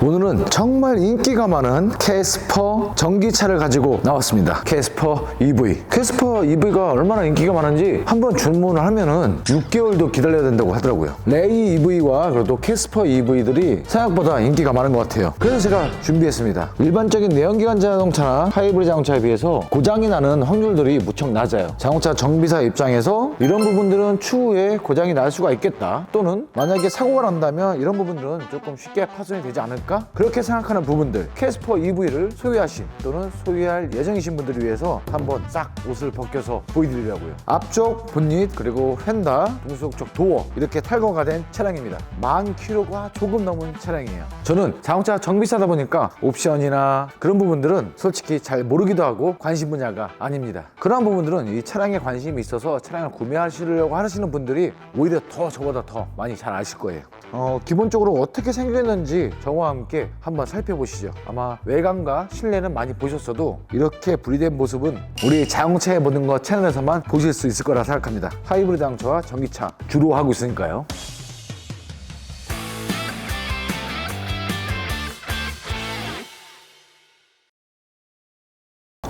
오늘은 정말 인기가 많은 캐스퍼 전기차를 가지고 나왔습니다. 캐스퍼 EV. 캐스퍼 EV가 얼마나 인기가 많은지 한번 주문을 하면은 6개월도 기다려야 된다고 하더라고요. 레이 EV와 그래도 캐스퍼 EV들이 생각보다 인기가 많은 것 같아요. 그래서 제가 준비했습니다. 일반적인 내연기관 자동차나 하이브리드 자동차에 비해서 고장이 나는 확률들이 무척 낮아요. 자동차 정비사 입장에서 이런 부분들은 추후에 고장이 날 수가 있겠다. 또는 만약에 사고가 난다면 이런 부분들은 조금 쉽게 파손이 되지 않을까? 그렇게 생각하는 부분들 캐스퍼 EV를 소유하신 또는 소유할 예정이신 분들을 위해서 한번 싹 옷을 벗겨서 보여드리려고요. 앞쪽 본닛 그리고 휀다 동수석 쪽 도어 이렇게 탈거가 된 차량입니다. 만 킬로가 조금 넘은 차량이에요. 저는 자동차 정비사다 보니까 옵션이나 그런 부분들은 솔직히 잘 모르기도 하고 관심 분야가 아닙니다. 그런 부분들은 이 차량에 관심이 있어서 차량을 구매하시려고 하시는 분들이 오히려 더 저보다 더 많이 잘 아실 거예요. 어, 기본적으로 어떻게 생겼는지 저와 함께 한번 살펴보시죠. 아마 외관과 실내는 많이 보셨어도 이렇게 분리된 모습은 우리 자동차에 보는 것 채널에서만 보실 수 있을 거라 생각합니다. 하이브리드 자동차와 전기차 주로 하고 있으니까요.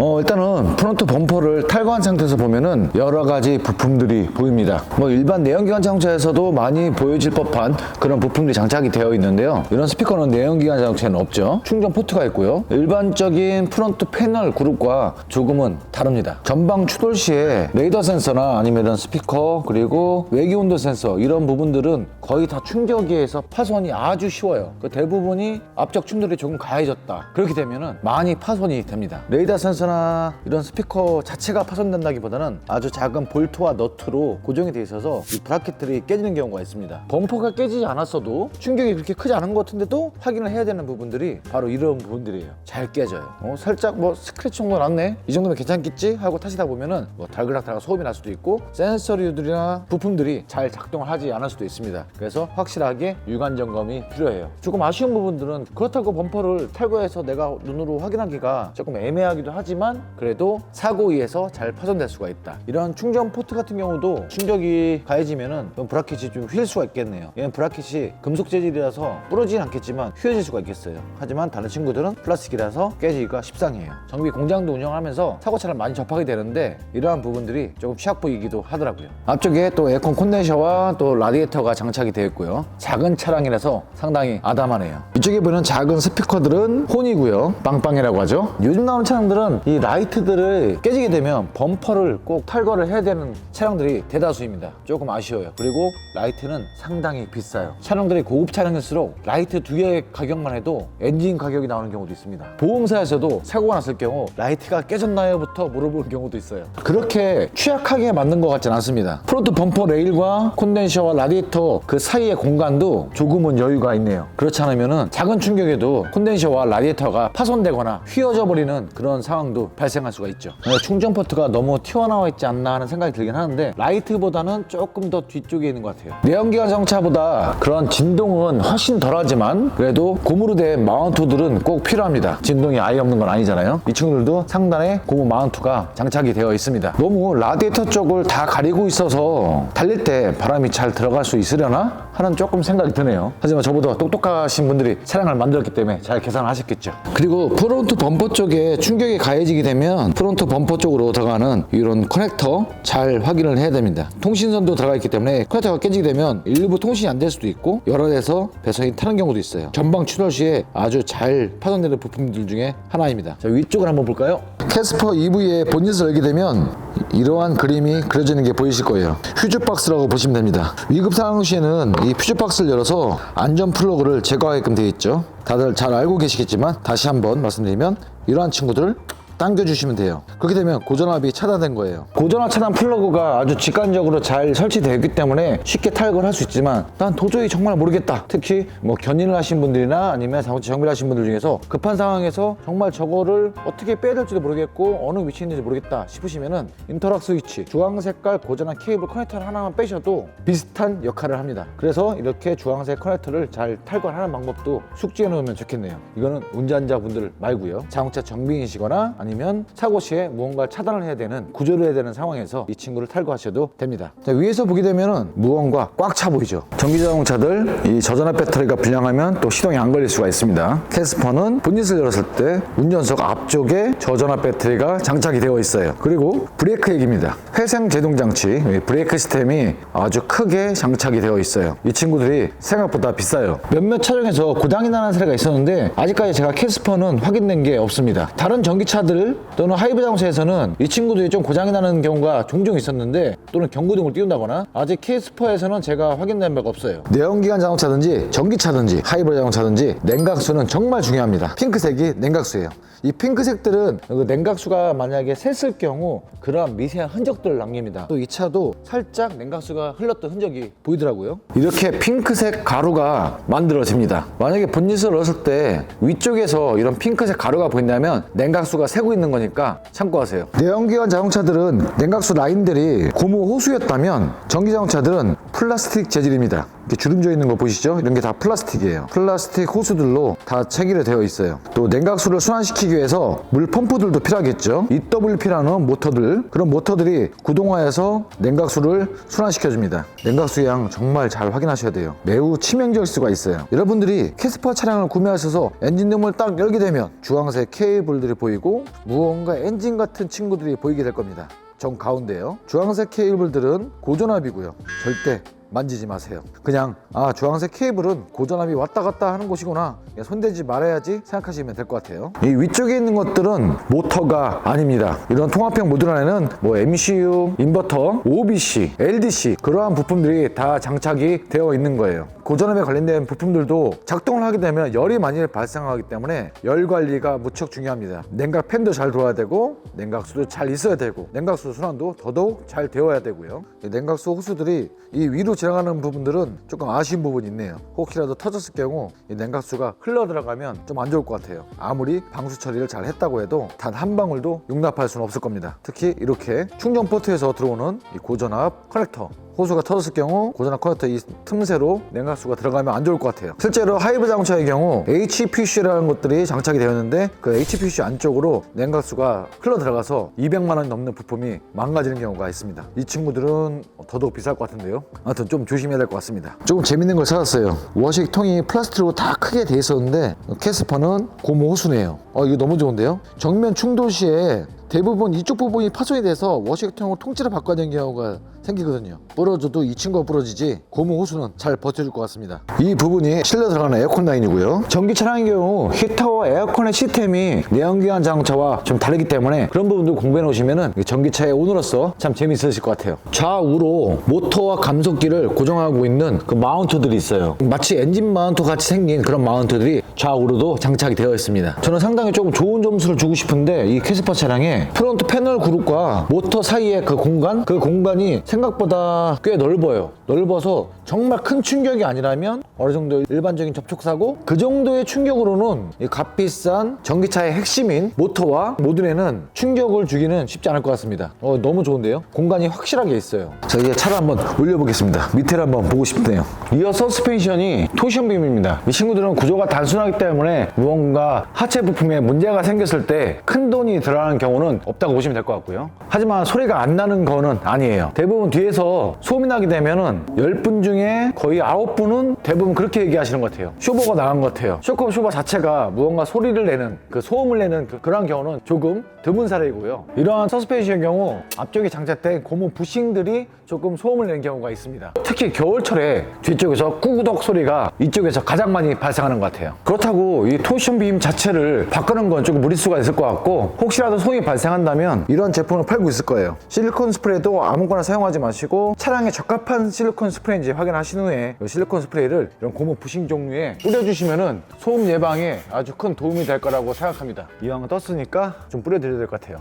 어, 일단은 프론트 범퍼를 탈거한 상태에서 보면은 여러 가지 부품들이 보입니다. 뭐 일반 내연기관 자동차에서도 많이 보여질 법한 그런 부품들이 장착이 되어 있는데요. 이런 스피커는 내연기관 자동차에는 없죠. 충전 포트가 있고요. 일반적인 프론트 패널 그룹과 조금은 다릅니다. 전방 추돌 시에 레이더 센서나 아니면 스피커 그리고 외기 온도 센서 이런 부분들은 거의 다 충격에 의해서 파손이 아주 쉬워요. 그 대부분이 앞쪽 충돌이 조금 가해졌다. 그렇게 되면은 많이 파손이 됩니다. 레이더 센서 나 이런 스피커 자체가 파손된다기보다는 아주 작은 볼트와 너트로 고정이 돼 있어서 이 브라켓들이 깨지는 경우가 있습니다. 범퍼가 깨지지 않았어도 충격이 그렇게 크지 않은 것 같은데도 확인을 해야 되는 부분들이 바로 이런 부분들이에요. 잘 깨져요. 어, 살짝 뭐 스크래치 정도 났네. 이 정도면 괜찮겠지 하고 타시다 보면은 뭐 달그락달그락 소음이 날 수도 있고 센서류들이나 부품들이 잘 작동을 하지 않을 수도 있습니다. 그래서 확실하게 유관 점검이 필요해요. 조금 아쉬운 부분들은 그렇다고 범퍼를 탈거해서 내가 눈으로 확인하기가 조금 애매하기도 하지만 그래도 사고에서 잘 파손될 수가 있다. 이런 충전 포트 같은 경우도 충격이 가해지면은 좀 브라켓이 좀휠 수가 있겠네요. 얘는 브라켓이 금속 재질이라서 부러지진 않겠지만 휘어질 수가 있겠어요. 하지만 다른 친구들은 플라스틱이라서 깨지기가 십상이에요. 정비 공장도 운영하면서 사고차를 많이 접하게 되는데 이러한 부분들이 조금 취약 보이기도 하더라고요. 앞쪽에 또 에어컨 콘덴서와 또 라디에이터가 장착이 되어 있고요. 작은 차량이라서 상당히 아담하네요. 이쪽에 보이는 작은 스피커들은 혼이고요. 빵빵이라고 하죠. 요즘 나오는 차량들은 이 라이트들을 깨지게 되면 범퍼를 꼭 탈거를 해야 되는 차량들이 대다수입니다. 조금 아쉬워요. 그리고 라이트는 상당히 비싸요. 차량들이 고급 차량일수록 라이트 두개 가격만 해도 엔진 가격이 나오는 경우도 있습니다. 보험사에서도 사고가 났을 경우 라이트가 깨졌나요부터 물어보는 경우도 있어요. 그렇게 취약하게 만든 것 같진 않습니다. 프론트 범퍼 레일과 콘덴서와 라디에이터 그 사이의 공간도 조금은 여유가 있네요. 그렇지 않으면 작은 충격에도 콘덴서와 라디에이터가 파손되거나 휘어져 버리는 그런 상황도 발생할 수가 있죠. 네, 충전 포트가 너무 튀어나와 있지 않나 하는 생각이 들긴 하는데 라이트보다는 조금 더 뒤쪽에 있는 것 같아요. 내연기관 자동차보다 그런 진동은 훨씬 덜하지만 그래도 고무로 된 마운트들은 꼭 필요합니다. 진동이 아예 없는 건 아니잖아요. 이 친구들도 상단에 고무 마운트가 장착이 되어 있습니다. 너무 라디에이터 쪽을 다 가리고 있어서 달릴 때 바람이 잘 들어갈 수 있으려나 하는 조금 생각이 드네요. 하지만 저보다 똑똑하신 분들이 차량을 만들었기 때문에 잘 계산을 하셨겠죠. 그리고 프론트 범퍼 쪽에 충격이 가해지게 되면 프론트 범퍼 쪽으로 들어가는 이런 커넥터 잘 확인을 해야 됩니다. 통신선도 들어가 있기 때문에 커넥터가 깨지게 되면 일부 통신이 안 될 수도 있고 여러 데서 배선이 타는 경우도 있어요. 전방 추돌 시에 아주 잘 파손되는 부품들 중에 하나입니다. 자, 위쪽을 한번 볼까요? 캐스퍼 EV의 본닛을 열게 되면 이러한 그림이 그려지는 게 보이실 거예요. 퓨즈 박스라고 보시면 됩니다. 위급 상황 시에는 이 퓨즈 박스를 열어서 안전 플러그를 제거하게끔 되어 있죠. 다들 잘 알고 계시겠지만 다시 한번 말씀드리면 이러한 친구들을 당겨주시면 돼요. 그렇게 되면 고전압이 차단된 거예요. 고전압 차단 플러그가 아주 직관적으로 잘 설치되어 있기 때문에 쉽게 탈거를 할 수 있지만 난 도저히 정말 모르겠다. 특히 뭐 견인을 하신 분들이나 아니면 자동차 정비를 하신 분들 중에서 급한 상황에서 정말 저거를 어떻게 빼야 될지도 모르겠고 어느 위치에 있는지 모르겠다 싶으시면은 인터락 스위치, 주황 색깔 고전압 케이블 커넥터를 하나만 빼셔도 비슷한 역할을 합니다. 그래서 이렇게 주황색 커넥터를 잘 탈거하는 방법도 숙지해 놓으면 좋겠네요. 이거는 운전자분들 말고요. 자동차 정비인이시거나 아니면 아니면 사고 시에 무언가 차단을 해야 되는 구조를 해야 되는 상황에서 이 친구를 탈거하셔도 됩니다. 자, 위에서 보게 되면은 무언가 꽉 차 보이죠. 전기 자동차들 이 저전압 배터리가 불량하면 또 시동이 안 걸릴 수가 있습니다. 캐스퍼는 본닛을 열었을 때 운전석 앞쪽에 저전압 배터리가 장착이 되어 있어요. 그리고 브레이크 액입니다. 회생 제동 장치, 이 브레이크 시스템이 아주 크게 장착이 되어 있어요. 이 친구들이 생각보다 비싸요. 몇몇 차량에서 고장이 나는 사례가 있었는데 아직까지 제가 캐스퍼는 확인된 게 없습니다. 다른 전기차들 또는 하이브 자동차에서는 이 친구들이 좀 고장이 나는 경우가 종종 있었는데 또는 경고등을 띄운다거나 아직 캐스퍼에서는 제가 확인된 바가 없어요. 내연기관 자동차든지 전기차든지 하이브 자동차든지 냉각수는 정말 중요합니다. 핑크색이 냉각수예요. 이 핑크색들은 그 냉각수가 만약에 샜을 경우 그러한 미세한 흔적들을 남깁니다. 또 이 차도 살짝 냉각수가 흘렀던 흔적이 보이더라고요. 이렇게 핑크색 가루가 만들어집니다. 만약에 본닛을 넣었을 때 위쪽에서 이런 핑크색 가루가 보인다면 냉각수가 새고 있는 거니까 참고하세요. 내연기관 자동차들은 냉각수 라인들이 고무 호수였다면 전기 자동차들은 플라스틱 재질입니다. 이렇게 주름져 있는 거 보이시죠? 이런 게 다 플라스틱이에요. 플라스틱 호수들로 다 체결이 되어 있어요. 또 냉각수를 순환시키기 위해서 물 펌프들도 필요하겠죠. EWP라는 모터들 그런 모터들이 구동화해서 냉각수를 순환시켜줍니다. 냉각수 양 정말 잘 확인하셔야 돼요. 매우 치명적일 수가 있어요. 여러분들이 캐스퍼 차량을 구매하셔서 엔진룸을 딱 열게 되면 주황색 케이블들이 보이고 무언가 엔진 같은 친구들이 보이게 될 겁니다. 정 가운데요. 주황색 케이블들은 고전압이고요. 절대 만지지 마세요. 그냥 아 주황색 케이블은 고전압이 왔다 갔다 하는 곳이구나. 그냥 손대지 말아야지 생각하시면 될 것 같아요. 이 위쪽에 있는 것들은 모터가 아닙니다. 이런 통합형 모듈 안에는 뭐 MCU, 인버터, OBC, LDC 그러한 부품들이 다 장착이 되어 있는 거예요. 고전압에 관련된 부품들도 작동을 하게 되면 열이 많이 발생하기 때문에 열 관리가 무척 중요합니다. 냉각 팬도 잘 돌아야 되고 냉각수도 잘 있어야 되고 냉각수 순환도 더더욱 잘 되어야 되고요. 이 냉각수 호수들이 이 위로 지나가는 부분들은 조금 아쉬운 부분이 있네요. 혹시라도 터졌을 경우 이 냉각수가 흘러 들어가면 좀 안 좋을 것 같아요. 아무리 방수 처리를 잘 했다고 해도 단 한 방울도 용납할 수는 없을 겁니다. 특히 이렇게 충전 포트에서 들어오는 이 고전압 커넥터 호수가 터졌을 경우 고전압 커넥터 이 틈새로 냉각수가 들어가면 안 좋을 것 같아요. 실제로 하이브 자동차의 경우 HPC라는 것들이 장착이 되어 있는데 그 HPC 안쪽으로 냉각수가 흘러 들어가서 200만 원 넘는 부품이 망가지는 경우가 있습니다. 이 친구들은 더더욱 비쌀 것 같은데요. 아무튼 좀 조심해야 될 것 같습니다. 조금 재밌는 걸 찾았어요. 워식통이 플라스틱으로 다 크게 돼 있었는데 캐스퍼는 고무 호수네요. 어 이거 너무 좋은데요. 정면 충돌 시에 대부분 이쪽 부분이 파손이 돼서 워싱턴으로 통째로 바꿔야 되는 경우가 생기거든요. 부러져도 이 친구가 부러지지 고무 호수는 잘 버텨줄 것 같습니다. 이 부분이 실내 들어가는 에어컨 라인이고요. 전기 차량의 경우 히터와 에어컨의 시스템이 내연기관 자동차와 좀 다르기 때문에 그런 부분도 공부해 놓으시면은 전기차의 오너로서 참 재미있으실 것 같아요. 좌우로 모터와 감속기를 고정하고 있는 그 마운트들이 있어요. 마치 엔진 마운트 같이 생긴 그런 마운트들이 좌우로도 장착이 되어 있습니다. 저는 상당히 조금 좋은 점수를 주고 싶은데 이 캐스퍼 차량 에 프론트 패널 그룹과 모터 사이의 그 공간 그 공간이 생각보다 꽤 넓어요. 넓어서 정말 큰 충격이 아니라면 어느 정도 일반적인 접촉 사고 그 정도의 충격으로는 이 값비싼 전기차의 핵심인 모터와 모듈에는 충격을 주기는 쉽지 않을 것 같습니다. 어, 너무 좋은데요? 공간이 확실하게 있어요. 자 이제 차를 한번 올려보겠습니다. 밑에를 한번 보고 싶네요. 이어 서 스펜션이 토션빔입니다. 이 친구들은 구조가 단순하기 때문에 무언가 하체 부품에 문제가 생겼을 때 큰 돈이 들어가는 경우는 없다고 보시면 될 것 같고요. 하지만 소리가 안 나는 거는 아니에요. 대부분 뒤에서 소음이 나게 되면은 10분 중에 거의 9분은 대부분 그렇게 얘기하시는 것 같아요. 쇼버가 나간 것 같아요. 쇼커 쇼버 자체가 무언가 소리를 내는 그 소음을 내는 그, 그런 경우는 조금 드문 사례이고요. 이러한 서스펜션의 경우 앞쪽에 장착된 고무 부싱들이 조금 소음을 내는 경우가 있습니다. 특히 겨울철에 뒤쪽에서 꾸구덕 소리가 이쪽에서 가장 많이 발생하는 것 같아요. 그렇다고 이 토션 빔 자체를 바꾸는 건 조금 무리수가 있을 것 같고 혹시라도 소음이 발생 한다면 이런 제품을 팔고 있을 거예요. 실리콘 스프레이도 아무거나 사용하지 마시고 차량에 적합한 실리콘 스프레이인지 확인하신 후에 이 실리콘 스프레이를 이런 고무 부싱 종류에 뿌려주시면은 소음 예방에 아주 큰 도움이 될 거라고 생각합니다. 이왕 떴으니까 좀 뿌려드려야 될 것 같아요.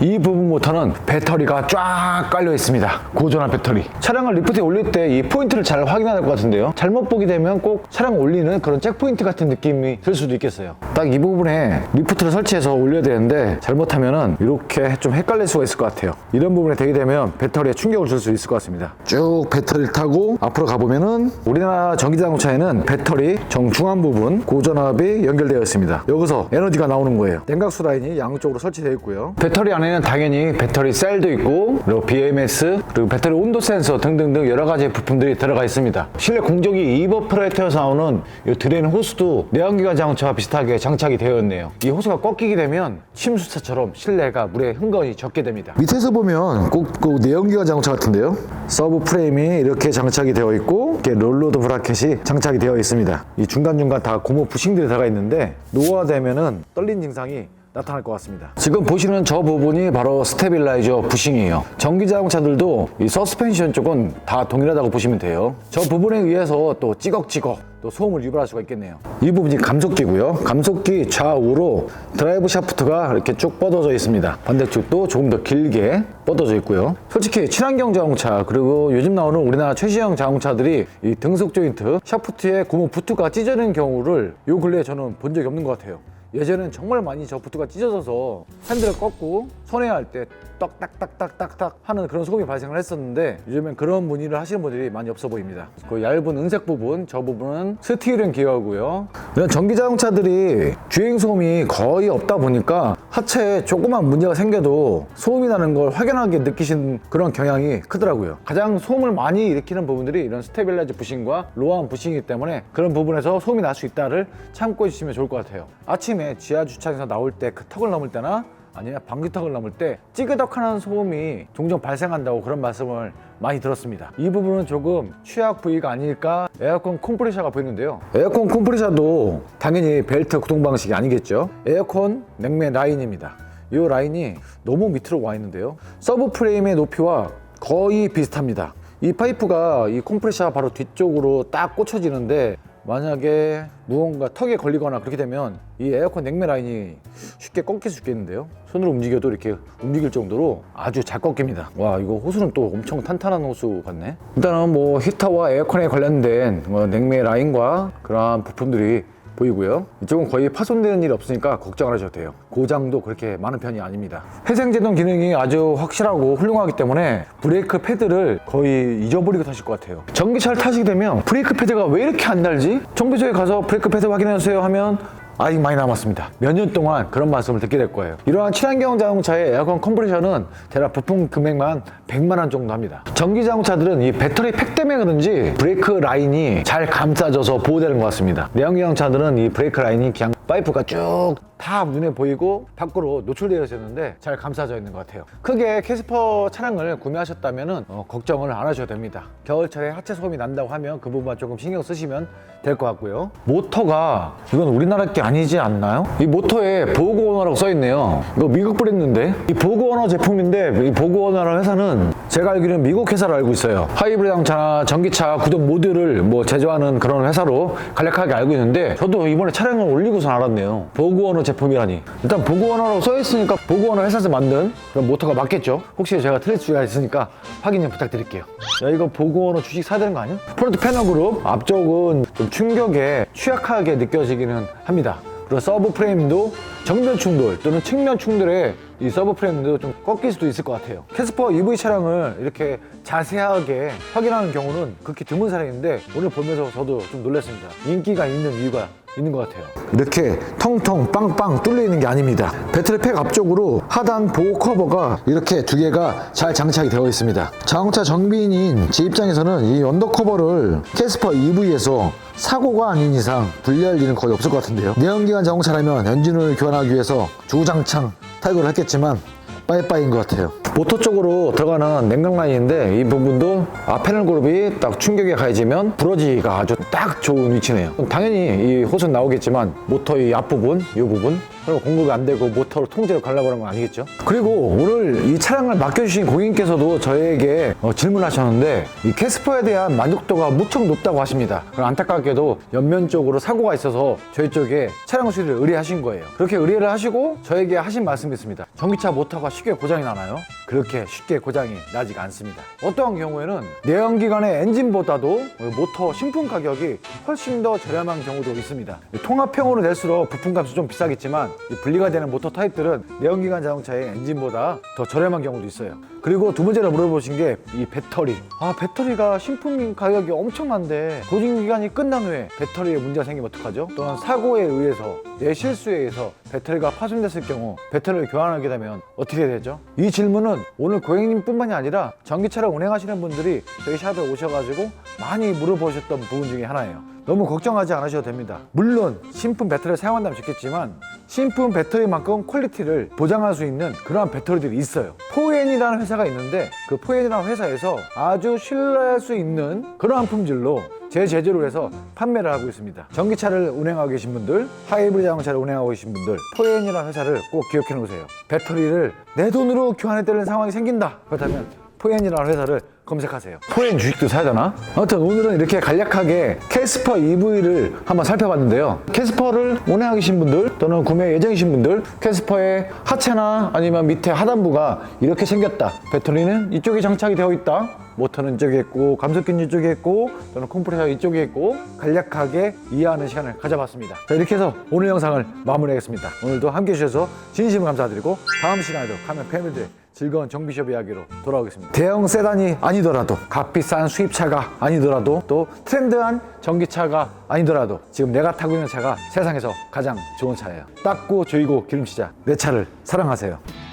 이 부분 모터는 배터리가 쫙 깔려 있습니다. 고전한 배터리. 차량을 리프트에 올릴 때 이 포인트를 잘 확인해야 될 것 같은데요. 잘못 보게 되면 꼭 차량 올리는 그런 잭 포인트 같은 느낌이 들 수도 있겠어요. 딱 이 부분에 리프트를 설치해서 올려야 되는데 잘못하면은 이렇게 좀 헷갈릴 수가 있을 것 같아요. 이런 부분에 되게 되면 배터리에 충격을 줄 수 있을 것 같습니다. 쭉 배터리를 타고 앞으로 가보면은 우리나라 전기자동차에는 배터리 정중앙 부분 고전압이 연결되어 있습니다. 여기서 에너지가 나오는 거예요. 냉각수 라인이 양쪽으로 설치되어 있고요. 배터리 안에 는 당연히 배터리 셀도 있고 그리고 BMS 그리고 배터리 온도 센서 등등등 여러 가지 부품들이 들어가 있습니다. 실내 공조기 이버프레이터에서 나오는 이 드레인 호스도 내연기관 자동차와 비슷하게 장착이 되어 있네요. 이 호스가 꺾이게 되면 침수차처럼 실내가 물에 흥건히 젖게 됩니다. 밑에서 보면 꼭 그 내연기관 자동차 같은데요. 서브 프레임이 이렇게 장착이 되어 있고 이렇게 롤러드 브라켓이 장착이 되어 있습니다. 이 중간중간 다 고무 부싱들이 들어가 있는데 노화되면은 떨린 증상이 나타날 것 같습니다. 지금 보시는 저 부분이 바로 스테빌라이저 부싱이에요. 전기 자동차들도 이 서스펜션 쪽은 다 동일하다고 보시면 돼요. 저 부분에 의해서 또 찌걱찌걱 또 소음을 유발할 수가 있겠네요. 이 부분이 감속기고요. 감속기 좌우로 드라이브 샤프트가 이렇게 쭉 뻗어져 있습니다. 반대쪽도 조금 더 길게 뻗어져 있고요. 솔직히 친환경 자동차 그리고 요즘 나오는 우리나라 최신형 자동차들이 이 등속 조인트 샤프트에 고무 부트가 찢어지는 경우를 요 근래에 저는 본 적이 없는 것 같아요. 예전엔 정말 많이 저 부트가 찢어져서 핸들을 꺾고 손해할 때 떡딱딱딱딱딱 하는 그런 소음이 발생을 했었는데 요즘엔 그런 문의를 하시는 분들이 많이 없어 보입니다. 그 얇은 은색 부분, 저 부분은 스티링 기어고요. 이런 전기 자동차들이 주행 소음이 거의 없다 보니까 하체에 조그만 문제가 생겨도 소음이 나는 걸 확연하게 느끼신 그런 경향이 크더라고요. 가장 소음을 많이 일으키는 부분들이 이런 스테빌라이즈 부싱과 로아한 부싱이기 때문에 그런 부분에서 소음이 날 수 있다를 참고 해 주시면 좋을 것 같아요. 아침에 지하 주차장에서 나올 때 그 턱을 넘을 때나 아니면 방귀턱을 넘을 때 찌그덕하는 소음이 종종 발생한다고 그런 말씀을 많이 들었습니다. 이 부분은 조금 취약 부위가 아닐까 에어컨 컴프레셔가 보이는데요. 에어컨 컴프레셔도 당연히 벨트 구동 방식이 아니겠죠. 에어컨 냉매 라인입니다. 이 라인이 너무 밑으로 와 있는데요. 서브 프레임의 높이와 거의 비슷합니다. 이 파이프가 이 컴프레셔 바로 뒤쪽으로 딱 꽂혀지는데 만약에 무언가 턱에 걸리거나 그렇게 되면 이 에어컨 냉매 라인이 쉽게 꺾일 수 있겠는데요? 손으로 움직여도 이렇게 움직일 정도로 아주 잘 꺾입니다. 와 이거 호수는 또 엄청 탄탄한 호수 같네. 일단은 뭐 히터와 에어컨에 관련된 뭐 냉매 라인과 그러한 부품들이 보이고요. 이쪽은 거의 파손되는 일이 없으니까 걱정 안 하셔도 돼요. 고장도 그렇게 많은 편이 아닙니다. 회생제동 기능이 아주 확실하고 훌륭하기 때문에 브레이크 패드를 거의 잊어버리고 타실 것 같아요. 전기차를 타시게 되면 브레이크 패드가 왜 이렇게 안 달지? 정비소에 가서 브레이크 패드 확인해주세요 하면 아직 많이 남았습니다. 몇 년 동안 그런 말씀을 듣게 될 거예요. 이러한 친환경 자동차의 에어컨 컴프레셔는 대략 부품 금액만 100만 원 정도 합니다. 전기 자동차들은 이 배터리 팩 때문에 그런지 브레이크 라인이 잘 감싸져서 보호되는 것 같습니다. 내연기 자동차들은 이 브레이크 라인이 그냥 파이프가 쭉 다 눈에 보이고 밖으로 노출되어 있었는데 잘 감싸져 있는 것 같아요. 크게 캐스퍼 차량을 구매하셨다면 어, 걱정을 안 하셔도 됩니다. 겨울철에 하체 소음이 난다고 하면 그 부분만 조금 신경 쓰시면 될 것 같고요. 모터가 이건 우리나라 게 아니지 않나요? 이 모터에 보그워너라고 써 있네요. 이거 미국 브랜드인데 이 보그워너 제품인데 이 보그워너라는 회사는 제가 알기로는 미국 회사로 알고 있어요. 하이브리드 자동차나 전기차 구동 모듈을 뭐 제조하는 그런 회사로 간략하게 알고 있는데 저도 이번에 차량을 올리고서 알았네요. 보그워너 제품 이라니. 일단 보그워너라고 써 있으니까 보그워너 회사에서 만든 그런 모터가 맞겠죠? 혹시 제가 틀릴 수가 있으니까 확인 좀 부탁드릴게요. 야 이거 보그워너 주식 사야 되는 거 아니야? 프론트 패널 그룹 앞쪽은 좀 충격에 취약하게 느껴지기는 합니다. 그리고 서브 프레임도 정면 충돌 또는 측면 충돌에 이 서브 프레임도 좀 꺾일 수도 있을 것 같아요. 캐스퍼 EV 차량을 이렇게 자세하게 확인하는 경우는 극히 드문 사례인데 오늘 보면서 저도 좀 놀랐습니다. 인기가 있는 이유가 있는 것 같아요. 이렇게 텅텅 빵빵 뚫려 있는 게 아닙니다. 배터리팩 앞쪽으로 하단 보호 커버가 이렇게 두 개가 잘 장착이 되어 있습니다. 자동차 정비인인 제 입장에서는 이 언더 커버를 캐스퍼 EV에서 사고가 아닌 이상 분리할 일은 거의 없을 것 같은데요. 내연기관 자동차라면 엔진을 교환하기 위해서 주구장창 탈거를 했겠지만 빠이빠이인 것 같아요. 모터 쪽으로 들어가는 냉각 라인인데 이 부분도 아, 패널 그룹이 딱 충격에 가해지면 부러지기가 아주 딱 좋은 위치네요. 당연히 이 호스는 나오겠지만 모터 이 앞부분, 이 부분 그럼 공급이 안 되고 모터로 통째로 갈라버리는 건 아니겠죠? 그리고 오늘 이 차량을 맡겨주신 고객님께서도 저에게 어, 질문하셨는데 이 캐스퍼에 대한 만족도가 무척 높다고 하십니다. 안타깝게도 옆면적으로 사고가 있어서 저희 쪽에 차량 수리를 의뢰하신 거예요. 그렇게 의뢰를 하시고 저에게 하신 말씀이 있습니다. 전기차 모터가 쉽게 고장이 나나요? 그렇게 쉽게 고장이 나지가 않습니다. 어떠한 경우에는 내연기관의 엔진보다도 모터 신품 가격이 훨씬 더 저렴한 경우도 있습니다. 통합형으로 낼수록 부품값이 좀 비싸겠지만 이 분리가 되는 모터 타입들은 내연기관 자동차의 엔진보다 더 저렴한 경우도 있어요. 그리고 두 번째로 물어보신 게 이 배터리. 아 배터리가 신품 가격이 엄청 난데 보증 기간이 끝난 후에 배터리에 문제가 생기면 어떡하죠? 또는 사고에 의해서 내 실수에 의해서 배터리가 파손됐을 경우 배터리를 교환하게 되면 어떻게 되죠? 이 질문은 오늘 고객님뿐만이 아니라 전기차를 운행하시는 분들이 저희 샵에 오셔가지고 많이 물어보셨던 부분 중에 하나예요. 너무 걱정하지 않으셔도 됩니다. 물론 신품 배터리를 사용한다면 좋겠지만 신품 배터리만큼 퀄리티를 보장할 수 있는 그러한 배터리들이 있어요. 포엔이라는 회사가 있는데 그 포엔이라는 회사에서 아주 신뢰할 수 있는 그러한 품질로 제 제조를 해서 판매를 하고 있습니다. 전기차를 운행하고 계신 분들, 하이브리드 자동차를 운행하고 계신 분들, 포엔이라는 회사를 꼭 기억해 놓으세요. 배터리를 내 돈으로 교환해야 되는 상황이 생긴다. 그렇다면 포엔이라는 회사를 검색하세요. 포엔 주식도 사야 되나? 아무튼 오늘은 이렇게 간략하게 캐스퍼 EV를 한번 살펴봤는데요. 캐스퍼를 운행하고 계신 분들 또는 구매 예정이신 분들 캐스퍼의 하체나 아니면 밑에 하단부가 이렇게 생겼다. 배터리는 이쪽에 장착이 되어 있다. 모터는 이쪽에 있고 감속기는 이쪽에 있고 또는 컴프레서 이쪽에 있고 간략하게 이해하는 시간을 가져봤습니다. 자 이렇게 해서 오늘 영상을 마무리하겠습니다. 오늘도 함께 해 주셔서 진심으로 감사드리고 다음 시간에도 카멘 패밀리의 즐거운 정비숍 이야기로 돌아오겠습니다. 대형 세단이 아니더라도 값비싼 수입차가 아니더라도 또 트렌드한 전기차가 아니더라도 지금 내가 타고 있는 차가 세상에서 가장 좋은 차예요. 닦고 조이고 기름치자 내 차를 사랑하세요.